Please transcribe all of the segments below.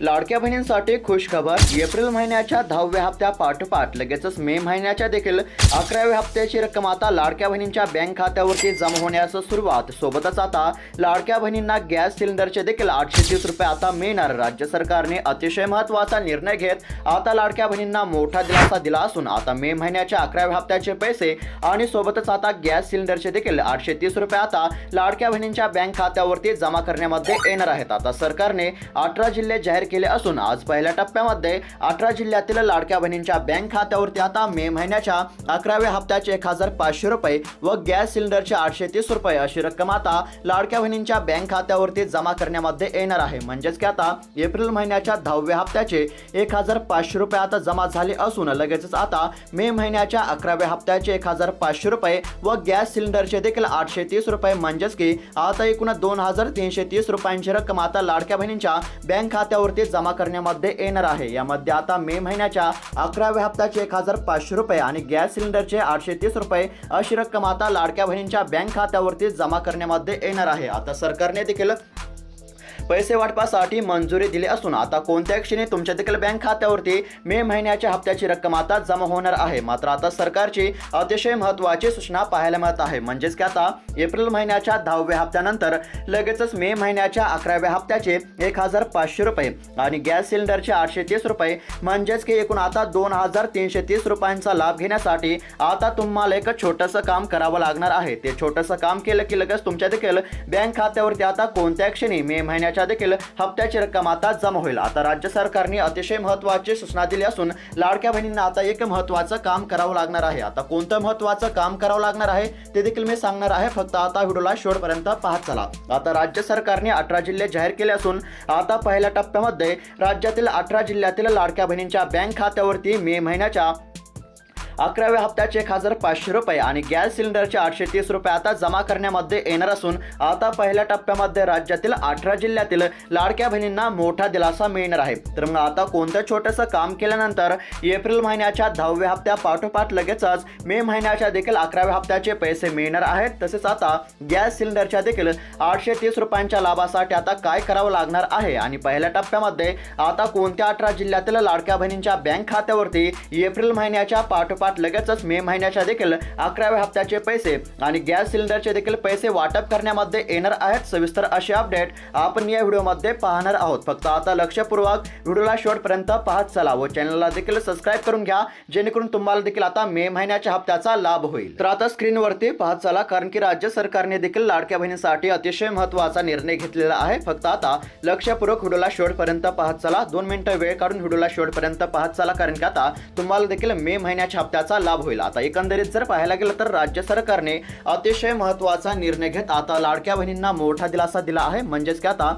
लाडक्या बहिणींसाठी खुशखबर. एप्रिल महिन्याच्या दहाव्या हप्त्या पाठोपाठ. लगेचच मे महिन्याच्या देखील अकराव्या हप्त्याची रक्कम आता लाडक्या बहिणींच्या बँक खात्यावरती जमा होण्यास सुरुवात. सोबतच आता लाडक्या बहिणींना गॅस सिलेंडरचे देखील आठशे तीस रुपये आता मिळणार. राज्य सरकारने अतिशय महत्त्वाचा निर्णय घेत आता लाडक्या बहिणींना मोठा दिलासा दिला असून आता मे महिन्याच्या अकराव्या हप्त्याचे पैसे आणि सोबतच आता गॅस सिलेंडरचे देखील आठशे तीस रुपये आता लाडक्या बहिणींच्या बँक खात्यावरती जमा करण्यामध्ये येणार आहेत. आता सरकारने अठरा जिल्हे जाहीर केले असून आज पहिल्या टप्प्यामध्ये अठरा जिल्ह्यातील लाडक्या बहिणींच्या बँक खात्यावरती आता मे महिन्याच्या अकराव्या हप्त्याचे एक हजार पाचशे रुपये व गॅस सिलेंडरचे आठशे तीस रुपये अशी रक्कम आता लाडक्या बहिणींच्या बँक खात्यावरती जमा करण्यामध्ये येणार आहे. म्हणजेच की आता एप्रिल महिन्याच्या दहाव्या हप्त्याचे एक हजार पाचशे रुपये आता जमा झाले असून लगेचच आता मे महिन्याच्या अकराव्या हप्त्याचे एक हजार पाचशे रुपये व गॅस सिलेंडरचे देखील आठशे तीस रुपये. म्हणजेच की आता एकूण दोन हजार तीनशे तीस रुपयांची रक्कम आता लाडक्या बहिणींच्या बँक खात्यावरती जमा करण्यामध्ये येणार आहे. यामध्ये आता मे महिन्याच्या अकराव्या हप्त्याचे एक हजार पाचशे रुपये आणि गॅस सिलेंडरचे आठशे तीस रुपये अशी रक्कम आता लाडक्या बहिणींच्या बँक खात्यावरती जमा करण्यामध्ये येणार आहे. आता सरकारने देखील पैसे वाटपासाठी मंजुरी दिली असून आता कोणत्या क्षणी तुमच्या देखील बँक खात्यावरती मे महिन्याच्या हप्त्याची रक्कम आता जमा होणार आहे. मात्र आता सरकारची अतिशय महत्त्वाची सूचना पाहायला मिळत आहे. म्हणजेच की आता एप्रिल महिन्याच्या दहाव्या हप्त्यानंतर लगेचच मे महिन्याच्या अकराव्या हप्त्याचे एक हजार पाचशे रुपये आणि गॅस सिलेंडरचे आठशे तीस रुपये म्हणजेच की एकूण आता दोन हजार तीनशे तीस रुपयांचा लाभ घेण्यासाठी आता तुम्हाला एक छोटंसं काम करावं लागणार आहे. ते छोटंसं काम केलं की लगेच तुमच्या देखील बँक खात्यावरती आता कोणत्या क्षणी मे महिन्याच्या देखील हप्त्याची रक्कम आता जमा होईल. आता राज्य सरकारने अतिशय महत्त्वाची सूचना दिली असून लाडक्या बहिणींना आता एक महत्त्वाचं काम करावं लागणार आहे. आता कोणतं महत्त्वाचं काम करावं लागणार आहे ते देखील मी सांगणार आहे. फक्त आता व्हिडिओला शेवटपर्यंत पाहत चला. आता राज्य सरकारने अठरा जिल्हे जाहीर केले असून आता पहिल्या टप्प्यामध्ये राज्यातील अठरा जिल्ह्यातील लाडक्या बहिणींच्या बँक खात्यावरती मे महिन्याच्या अकराव्या हप्त्याचे एक हजार पाचशे रुपये आणि गॅस सिलेंडरचे आठशे तीस रुपये आता जमा करण्यामध्ये येणार असून आता पहिल्या टप्प्यामध्ये राज्यातील अठरा जिल्ह्यातील लाडक्या बहिणींना मोठा दिलासा मिळणार आहे. तर मग आता कोणतं छोटंसं काम केल्यानंतर एप्रिल महिन्याच्या दहाव्या हप्त्या पाठोपाठ लगेचच मे महिन्याच्या देखील अकराव्या हप्त्याचे पैसे मिळणार आहेत. तसेच आता गॅस सिलेंडरच्या देखील आठशे तीस रुपयांच्या लाभासाठी आता काय करावं लागणार आहे? आणि पहिल्या टप्प्यामध्ये आता कोणत्या अठरा जिल्ह्यातील लाडक्या बहिणींच्या बँक खात्यावरती एप्रिल महिन्याच्या पाठोपाठ लगेचच मे महिन्याच्या देखील अकराव्या हप्त्याचे पैसे आणि गॅस सिलेंडरचे देखील पैसे वाटप करण्यामध्ये येणार आहेत. सविस्तर असे अपडेट आपण या व्हिडिओमध्ये पाहणार आहोत. फक्त आता लक्षपूर्वक व्हिडिओला शेवटपर्यंत पाहत चला व चॅनलला देखील सबस्क्राईब करून घ्या जेणेकरून तुम्हाला देखील आता मे महिन्याच्या हप्त्याचा लाभ होईल. तर आता स्क्रीनवरती पाहत चला कारण की राज्य सरकारने देखील लाडक्या बहिणीसाठी अतिशय महत्त्वाचा निर्णय घेतलेला आहे. फक्त आता लक्षपूर्वक व्हिडिओला शेवटपर्यंत पाहत चला. दोन मिनिटं वेळ काढून व्हिडिओला शेवटपर्यंत पाहत चला कारण की आता तुम्हाला देखील मे महिन्याच्या त्याचा लाभ होईल. आता एकंदरीत जर पाहायला गेलं तर राज्य सरकारने अतिशय महत्त्वाचा निर्णय घेत आता लाडक्या बहिणींना मोठा दिलासा दिला आहे. म्हणजेच की आता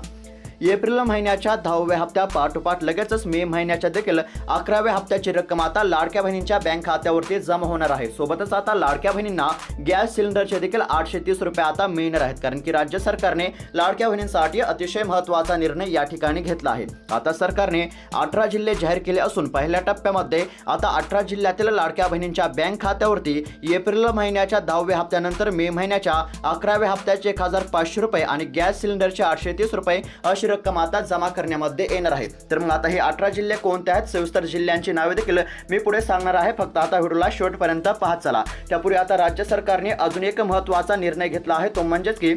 एप्रिल महिन्याच्या दहाव्या हप्त्या पाठोपाठ लगेचच मे महिन्याच्या देखील अकराव्या हप्त्याची रक्कम आता लाडक्या बहिणींच्या बँक खात्यावरती जमा होणार आहे. सोबतच आता लाडक्या बहिणींना गॅस सिलेंडरचे देखील आठशे तीस रुपये आता मिळणार आहेत कारण की राज्य सरकारने लाडक्या बहिणींसाठी अतिशय महत्त्वाचा निर्णय या ठिकाणी घेतला आहे. आता सरकारने अठरा जिल्हे जाहीर केले असून पहिल्या टप्प्यामध्ये आता अठरा जिल्ह्यातील लाडक्या बहिणींच्या बँक खात्यावरती एप्रिल महिन्याच्या दहाव्या हप्त्यानंतर मे महिन्याच्या अकराव्या हप्त्याचे एक हजार पाचशे रुपये आणि गॅस सिलेंडरचे आठशे तीस रुपये अशी रक्कम आता जमा करण्यामध्ये येणार आहे. तर मग आता हे अठरा जिल्हे कोणते आहेत? सविस्तर जिल्ह्यांची नावे देखील मी पुढे सांगणार आहे. फक्त आता व्हिडिओला शेवटपर्यंत पाहत चला. त्यापूर्वी आता राज्य सरकारने अजून एक महत्त्वाचा निर्णय घेतला आहे. तो म्हणजेच की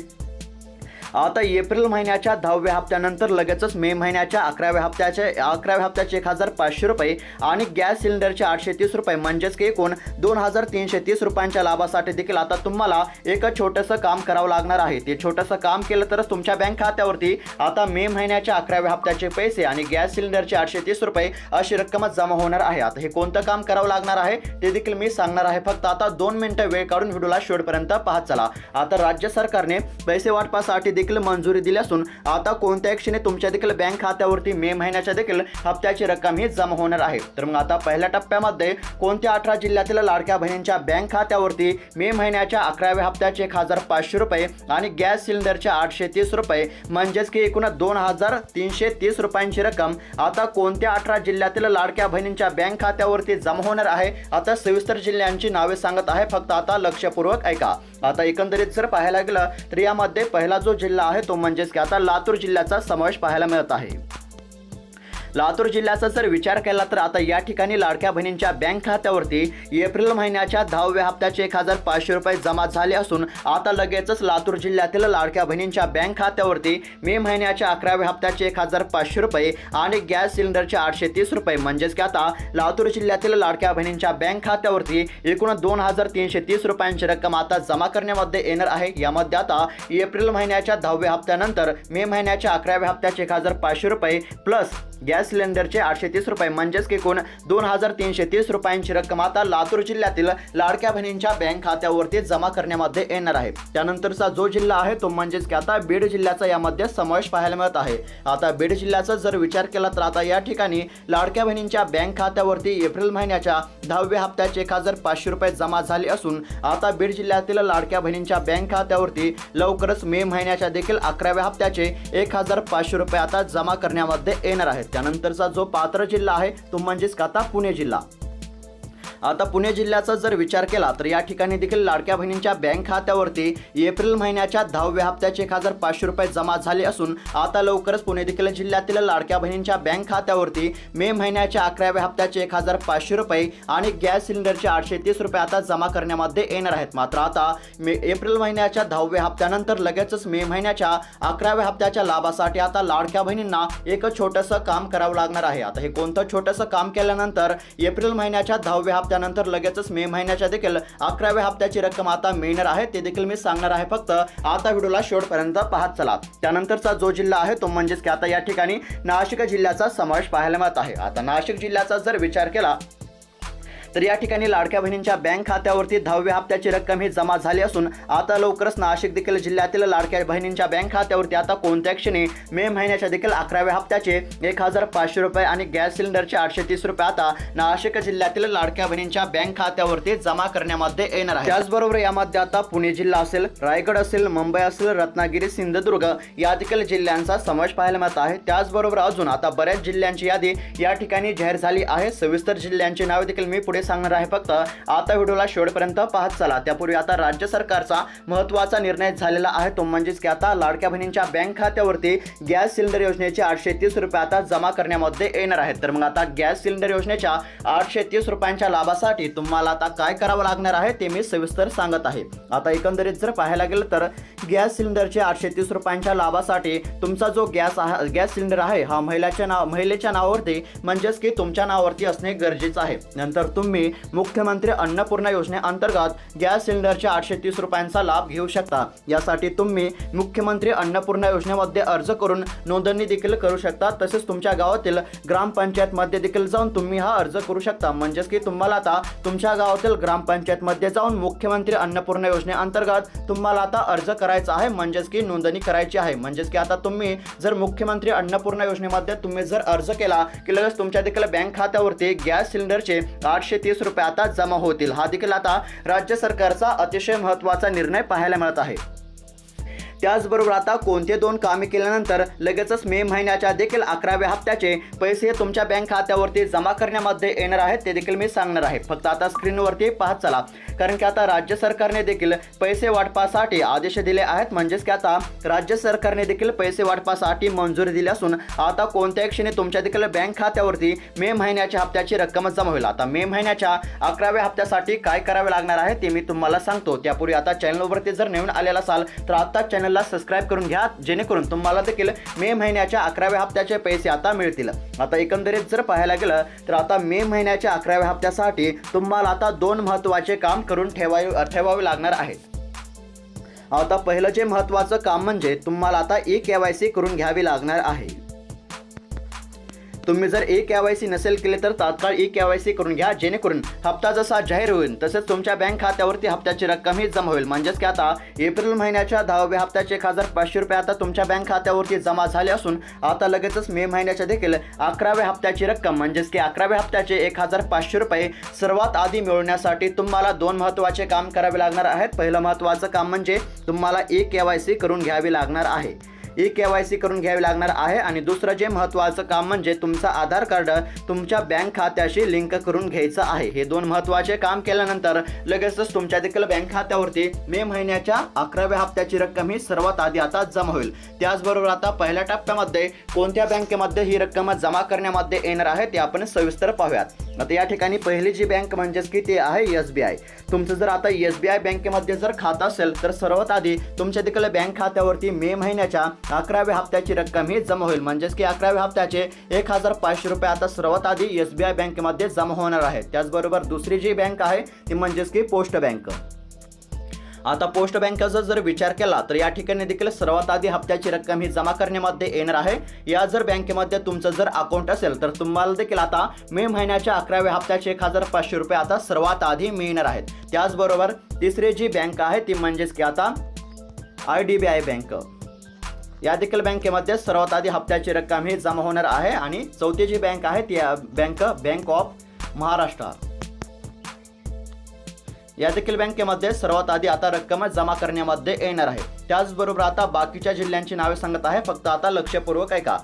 आता एप्रिल महिन्याच्या दहाव्या हप्त्यानंतर लगेचच मे महिन्याच्या अकराव्या हप्त्याचे अकराव्या हप्त्याचे एक हजार पाचशे रुपये आणि गॅस सिलेंडरचे आठशे तीस रुपये म्हणजेच की एकूण दोन हजार तीनशे तीस रुपयांच्या लाभासाठी देखील आता तुम्हाला एक छोटंसं काम करावं लागणार आहे. ते छोटंसं काम केलं तरच तुमच्या बँक खात्यावरती आता मे महिन्याच्या अकराव्या हप्त्याचे पैसे आणि गॅस सिलेंडरचे आठशे तीस रुपये अशी रक्कमच जमा होणार आहे. आता हे कोणतं काम करावं लागणार आहे ते देखील मी सांगणार आहे. फक्त आता दोन मिनिटं वेळ काढून व्हिडिओला शेवटपर्यंत पाहत चला. आता राज्य सरकारने पैसे वाटपासाठी देखील मंजुरी दिली असून आता कोणत्या क्षणी तुमच्या देखील बँक खात्यावरती मे महिन्याच्या देखील हप्त्याची रक्कम ही जमा होणार आहे. तर मग आता पहिल्या टप्प्यामध्ये कोणत्या अठरा जिल्ह्यातील लाडक्या बहिणींच्या बँक खात्यावरती मे महिन्याच्या अकराव्या हप्त्याचे एक हजार पाचशे रुपये आणि गॅस सिलेंडरचे आठशे तीस रुपये म्हणजेच की एकूण दोन हजार तीनशे तीस रुपयांची रक्कम आता कोणत्या अठरा जिल्ह्यातील लाडक्या बहिणींच्या बँक खात्यावरती जमा होणार आहे? आता सविस्तर जिल्ह्यांची नावे सांगत आहे. फक्त आता लक्षपूर्वक ऐका. आता एकंदरीत जर पाहायला गेलं तर यामध्ये पहिला जो जिल्हा आहे तो म्हणजेच की आता लातूर जिल्ह्याचा समावेश पाहायला मिळत आहे. लातूर जिल्ह्याचा जर विचार केला तर आता या ठिकाणी लाडक्या बहिणींच्या बँक खात्यावरती एप्रिल महिन्याच्या दहाव्या हप्त्याचे एक हजार पाचशे रुपये जमा झाले असून आता लगेचच लातूर जिल्ह्यातील लाडक्या बहिणींच्या बँक खात्यावरती मे महिन्याच्या अकराव्या हप्त्याचे एक हजार पाचशे रुपये आणि गॅस सिलेंडरचे आठशे तीस रुपये. म्हणजेच की आता लातूर जिल्ह्यातील लाडक्या बहिणींच्या बँक खात्यावरती एकूण दोन हजार तीनशे तीस रुपयांची रक्कम आता जमा करण्यामध्ये येणार आहे. यामध्ये आता एप्रिल महिन्याच्या दहाव्या हप्त्यानंतर मे महिन्याच्या अकराव्या हप्त्याचे एक हजार पाचशे रुपये प्लस गॅस सिलेंडरचे आठशे तीस रुपये म्हणजेच की एकूण दोन हजार तीनशे तीस रुपयांची रक्कम आता लातूर जिल्ह्यातील लाडक्या बहिणींच्या बँक खात्यावरती जमा करण्यामध्ये येणार आहे. त्यानंतरचा जो जिल्हा आहे तो म्हणजेच की आता बीड जिल्ह्याचा यामध्ये समावेश पाहायला मिळत आहे. आता बीड जिल्ह्याचा जर विचार केला तर आता या ठिकाणी लाडक्या बहिणींच्या बँक खात्यावरती एप्रिल महिन्याच्या दहाव्या हप्त्याचे एक हजार पाचशे रुपये जमा झाले असून आता बीड जिल्ह्यातील लाडक्या बहिणींच्या बँक खात्यावरती लवकरच मे महिन्याच्या देखील अकराव्या हप्त्याचे एक हजार पाचशे रुपये आता जमा करण्यामध्ये येणार आहेत. त्यानंतरचा जो पात्र जिल्हा आहे तो म्हणजेच का आता पुणे जिल्हा. आता पुणे जिल्ह्याचा जर विचार केला तर या ठिकाणी देखील लाडक्या बहिणींच्या बँक खात्यावरती एप्रिल महिन्याच्या दहाव्या हप्त्याचे एक हजार पाचशे रुपये जमा झाले असून आता लवकरच पुणे देखील जिल्ह्यातील लाडक्या बहिणींच्या बँक खात्यावरती मे महिन्याच्या अकराव्या हप्त्याचे एक हजार पाचशे रुपये आणि गॅस सिलेंडरचे आठशे तीस रुपये आता जमा करण्यामध्ये येणार आहेत. मात्र आता मे एप्रिल महिन्याच्या दहाव्या हप्त्यानंतर लगेचच मे महिन्याच्या अकराव्या हप्त्याच्या लाभासाठी आता लाडक्या बहिणींना एक छोटंसं काम करावं लागणार आहे. आता हे कोणतं छोटंसं काम केल्यानंतर एप्रिल महिन्याच्या दहाव्या त्यानंतर लगेचच मे महिन्याच्या देखील अकराव्या हप्त्याची रक्कम आता मिळणार आहे. ते देखील मी सांगणार आहे. फक्त आता व्हिडिओला शेवटपर्यंत पाहत चला. त्यानंतरचा जो जिल्हा आहे तो म्हणजेच की आता या ठिकाणी नाशिक जिल्ह्याचा समावेश पाहायला मिळत आहे. आता नाशिक जिल्ह्याचा जर विचार केला तर या ठिकाणी लाडक्या बहिणींच्या बँक खात्यावरती दहाव्या हप्त्याची रक्कम ही जमा झाली असून आता लवकरच नाशिक देखील जिल्ह्यातील लाडक्या बहिणींच्या बँक खात्यावरती आता कोणत्या क्षणी मे महिन्याच्या देखील अकराव्या हप्त्याचे एक हजार पाचशे रुपये आणि गॅस सिलेंडरचे आठशे तीस रुपये आता नाशिक जिल्ह्यातील लाडक्या बहिणींच्या बँक खात्यावरती जमा करण्यामध्ये येणार आहे. त्याचबरोबर यामध्ये आता पुणे जिल्हा असेल रायगड असेल मुंबई असेल रत्नागिरी सिंधुदुर्ग या देखील जिल्ह्यांचा समावेश पाहायला मिळत आहे. त्याचबरोबर अजून आता बऱ्याच जिल्ह्यांची यादी या ठिकाणी जाहीर झाली आहे. सविस्तर जिल्ह्यांची नावे देखील मी पुढे सांगणार आहे फक्त आता व्हिडिओला शेवटपर्यंत पाहत चला. त्यापूर्वी आता राज्य सरकारचा महत्त्वाचा निर्णय झालेला आहे. तो म्हणजेच की आता लाडक्या बहिणींच्या बँक खात्यावरती गॅस सिलेंडर योजनेचे आठशे तीस रुपये आता जमा करण्यामध्ये येणार आहेत. तर मग आता गॅस सिलेंडर योजनेच्या आठशे तीस रुपयांच्या लाभासाठी तुम्हाला आता काय करावं लागणार आहे ते मी सविस्तर सांगत आहे. आता एकंदरीत जर पाहायला गेलं तर गॅस सिलेंडरचे आठशे तीस रुपयांच्या लाभासाठी तुमचा जो गॅस आहे गॅस सिलेंडर आहे हा महिलाच्या नाव महिलेच्या नावावरती म्हणजेच की तुमच्या नावावरती असणे गरजेचं आहे. नंतर तुम्ही तुम्ही मुख्यमंत्री अन्नपूर्णा योजनेअंतर्गत गॅस सिलेंडरच्या आठशे तीस रुपयांचा लाभ घेऊ शकता. यासाठी तुम्ही मुख्यमंत्री अन्नपूर्णा योजनेमध्ये अर्ज करून नोंदणी देखील करू शकता. तसेच तुमच्या गावातील ग्रामपंचायतमध्ये देखील जाऊन तुम्ही हा अर्ज करू शकता. म्हणजेच की तुम्हाला आता तुमच्या गावातील ग्रामपंचायतमध्ये जाऊन मुख्यमंत्री अन्नपूर्णा योजनेअंतर्गत तुम्हाला आता अर्ज करायचा आहे. म्हणजेच की नोंदणी करायची आहे. म्हणजेच की आता तुम्ही जर मुख्यमंत्री अन्नपूर्णा योजनेमध्ये तुम्ही जर अर्ज केला की लगेच तुमच्या देखील बँक खात्यावरती गॅस सिलेंडरचे आठशे तीस रुपये आता जमा होतील. हा देखील आता राज्य सरकारचा अतिशय महत्त्वाचा निर्णय पाहायला मिळत आहे. त्याचबरोबर आता कोणते दोन कामे केल्यानंतर लगेचच मे महिन्याच्या देखील अकराव्या हप्त्याचे पैसे तुमच्या बँक खात्यावरती जमा करण्यामध्ये येणार आहेत ते देखील मी सांगणार आहे. फक्त आता स्क्रीनवरती पाहत चला. कारण की आता राज्य सरकारने देखील पैसे वाटपासाठी आदेश दिले आहेत. म्हणजेच की आता राज्य सरकारने देखील पैसे वाटपासाठी मंजुरी दिली असून आता कोणत्याही क्षणी तुमच्या देखील बँक खात्यावरती मे महिन्याच्या हप्त्याची रक्कम जमा होईल. आता मे महिन्याच्या अकराव्या हप्त्यासाठी काय करावे लागणार आहे ते मी तुम्हाला सांगतो. त्यापूर्वी आता चॅनलवरती जर नवीन आलेला असाल तर आता चॅनल चॅनलला सबस्क्राईब करून घ्या जेणेकरून तुम्हाला देखील मे महिन्याच्या अकराव्या हप्त्याचे पैसे आता मिळतील. आता एकंदरीत जर पाहायला गेलं तर आता मे महिन्याच्या अकराव्या हप्त्यासाठी तुम्हाला आता दोन महत्त्वाचे काम करून ठेवावे ठेवावे लागणार आहेत आता पहिलं जे महत्त्वाचं काम म्हणजे तुम्हाला आता ई के वाय सी करून घ्यावी लागणार आहे. तुम्ही जर ए के वाय सी नसेल केले तर तात्काळ ई के वाय सी करून घ्या जेणेकरून हप्ता जसा जाहीर होईल तसेच तुमच्या बँक खात्यावरती हप्त्याची रक्कमही जमा होईल. म्हणजेच की आता एप्रिल महिन्याच्या दहाव्या हप्त्याचे एक हजार पाचशे रुपये आता तुमच्या बँक खात्यावरती जमा झाले असून आता लगेचच मे महिन्याच्या देखील अकराव्या हप्त्याची रक्कम म्हणजेच की अकराव्या हप्त्याचे एक हजार पाचशे रुपये सर्वात आधी मिळवण्यासाठी तुम्हाला दोन महत्त्वाचे काम करावे लागणार आहेत. पहिलं महत्त्वाचं काम म्हणजे तुम्हाला ई के वाय सी करून घ्यावी लागणार आहे. ई के वाय सी करून घ्यावी लागणार आहे. आणि दुसरं जे महत्त्वाचं काम म्हणजे तुमचं आधार कार्ड तुमच्या बँक खात्याशी लिंक करून घ्यायचं आहे. हे दोन महत्त्वाचे काम केल्यानंतर लगेचच तुमच्या देखील बँक खात्यावरती मे महिन्याच्या अकराव्या हप्त्याची रक्कम ही सर्वात आधी आता जमा होईल. त्याचबरोबर आता पहिल्या टप्प्यामध्ये कोणत्या बँकेमध्ये ही रक्कम जमा करण्यामध्ये येणार आहे ते आपण सविस्तर पाहूयात. आता या ठिकाणी पहिली जी बँक म्हणजेच की ते आहे? S B I. तुमचं जर आता एस बी आय बँकेमध्ये जर खातं असेल तर सर्वात आधी तुमच्या देखील बँक खात्यावरती मे महिन्याच्या अकराव्या हप्त्याची रक्कम ही जमा होईल. म्हणजेच की अकराव्या हप्त्याचे एक हजार पाचशे रुपये आता सर्वात आधी एस बी आय बँकेमध्ये जमा होणार आहे. त्याचबरोबर दुसरी जी बँक आहे ती म्हणजेच की पोस्ट बँक. आता पोस्ट बँकेचा जर विचार केला तर या ठिकाणी देखील सर्वात आधी हप्त्याची रक्कम ही जमा करण्यामध्ये येणार आहे. या जर बँकेमध्ये तुमचं जर अकाउंट असेल तर तुम्हाला देखील आता मे महिन्याच्या अकराव्या हप्त्याचे एक हजार पाचशे रुपये आता सर्वात आधी मिळणार आहेत. त्याचबरोबर तिसरी जी बँक आहे ती म्हणजेच की आता I D B I bank. या देखील बँकेमध्ये सर्वात आधी हप्त्याची रक्कम ही जमा होणार आहे आणि चौथी जी बँक आहे ती बँक बँक ऑफ महाराष्ट्र. या देखील बँकेमध्ये सर्वात आधी आता रक्कम जमा करण्यामध्ये येणार आहे. त्याचबरोबर आता बाकीच्या जिल्ह्यांची नावे सांगत आहे. फक्त आता लक्षपूर्वक ऐका.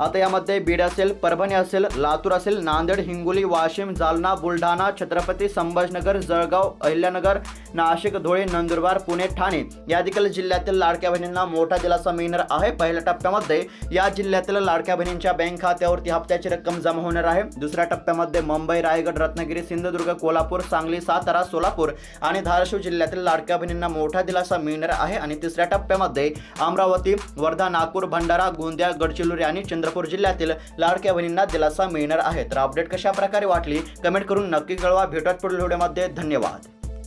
आता यामध्ये बीड असेल परभणी असेल लातूर असेल नांदेड हिंगोली वाशिम जालना बुलढाणा छत्रपती संभाजनगर जळगाव अहिल्यानगर नाशिक धुळे नंदुरबार पुणे ठाणे. या देखील जिल्ह्यातील लाडक्या बहिणींना मोठा दिलासा मिळणार आहे. पहिल्या टप्प्यामध्ये या जिल्ह्यातील लाडक्या बहिणींच्या बँक खात्यावरती हप्त्याची रक्कम जमा होणार आहे. दुसऱ्या टप्प्यामध्ये मुंबई रायगड रत्नागिरी सिंधुदुर्ग कोल्हापूर सांगली सातारा सोलापूर आणि धाराशिव जिल्ह्यातील लाडक्या बहिणींना मोठा दिलासा मिळणार आहे. आणि तिसऱ्या टप्प्यामध्ये अमरावती वर्धा नागपूर भंडारा गोंदिया गडचिरोली आणि चंद्र चंद्रपूर जिल्ह्यातील लाडक्या बहिणींना दिलासा मिळणार आहे. तर अपडेट कशा प्रकारे वाटली? कमेंट करून नक्की कळवा. भेटत पुढील व्हिडिओमध्ये धन्यवाद.